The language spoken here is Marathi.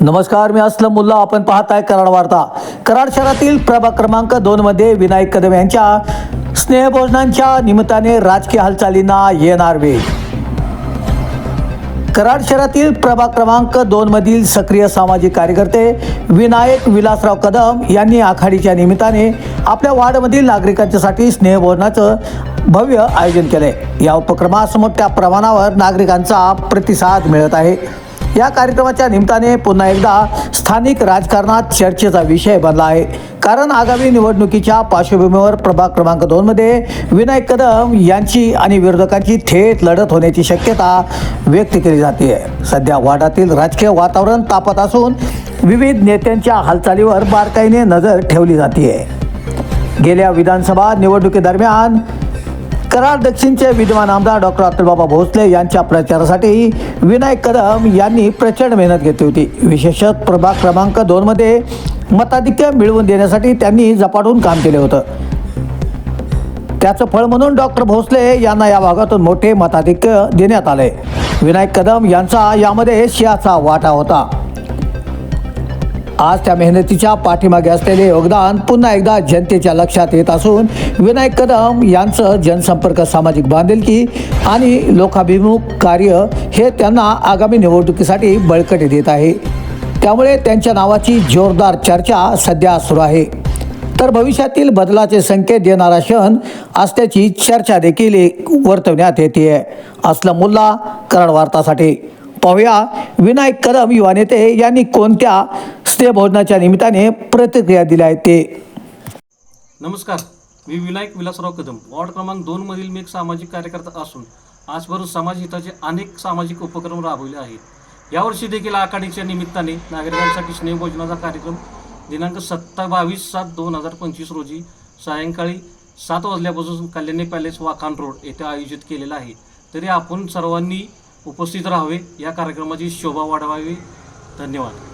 नमस्कार मी असलम मुल्ला. आपण पाहताय कराड वार्ता. कराड शहरातील प्रभाग क्रमांक दोन मध्ये विनायक कदम यांच्या स्नेहभोजनांच्या निमित्ताने राजकीय हालचालींना येणार वेग. कराड शहरातील प्रभाग क्रमांक दोन मधील सक्रिय सामाजिक कार्यकर्ते विनायक विलासराव कदम यांनी आखाडीच्या निमित्ताने आपल्या वार्डमधील नागरिकांच्यासाठी स्नेहभोजनाचं भव्य आयोजन केलंय. या उपक्रमास मोठ्या प्रमाणावर नागरिकांचा प्रतिसाद मिळत आहे. या कार्यक्रमाच्या निमित्ताने पुन्हा एकदा स्थानिक राजकारणात चर्चेचा विषय बनला आहे. कारण आगामी निवडणुकीच्या पार्श्वभूमीवर प्रभाग क्रमांक दोनमध्ये विनायक कदम यांची आणि विरोधकांची थेट लढत होण्याची शक्यता व्यक्त केली जाते. सध्या वाडातील राजकीय वातावरण तापत असून विविध नेत्यांच्या हालचालीवर बारकाईने नजर ठेवली जाते. गेल्या विधानसभा निवडणुकीदरम्यान कराड दक्षिणचे विद्यमान आमदार डॉक्टर अतुलबाबा भोसले यांच्या प्रचारासाठी विनायक कदम यांनी प्रचंड मेहनत घेतली होती. विशेषत प्रभाग क्रमांक दोनमध्ये मताधिक्य मिळवून देण्यासाठी त्यांनी झपाटून काम केले होतं. त्याचं फळ म्हणून डॉक्टर भोसले यांना या भागातून मोठे मताधिक्य देण्यात आले. विनायक कदम यांचा यामध्ये शियाचा वाटा होता. आज त्या मेहनतीच्या पाठीमागे असलेले योगदान पुन्हा एकदा जनतेच्या लक्षात येत असून विनायक कदम यांचं जनसंपर्क सामाजिक बांधिलकी आणि लोकाभिमुख कार्य हे त्यांना आगामी निवडणुकीसाठी बळकटी देत आहे. त्यामुळे त्यांच्या नावाची जोरदार चर्चा सध्या सुरू आहे. तर भविष्यातील बदलाचे संकेत देणारा क्षण असल्याची चर्चा देखील वर्तवण्यात येते असलं मुल्ला कराड वार्तासाठी. पाहूया विनायक कदम युवा नेते यांनी कोणत्या स्नेहभोजनाच्या निमित्ताने प्रतिक्रिया दिल्या आहेत ते. नमस्कार. मी विनायक विलासराव कदम. वॉर्ड क्रमांक दोनमधील मी एक सामाजिक कार्यकर्ता असून आजभर समाज हिताचे अनेक सामाजिक उपक्रम राबवले आहेत. यावर्षी देखील आखाडीच्या निमित्ताने नागरिकांसाठी स्नेहभोजनाचा कार्यक्रम दिनांक सत्ता बावीस सात दोन हजार पंचवीस रोजी सायंकाळी सात वाजल्यापासून कल्याणी पॅलेस वाखान रोड येथे आयोजित केलेला आहे. तरी आपण सर्वांनी उपस्थित राहावे. या कार्यक्रमाची शोभा वाढवावी. धन्यवाद.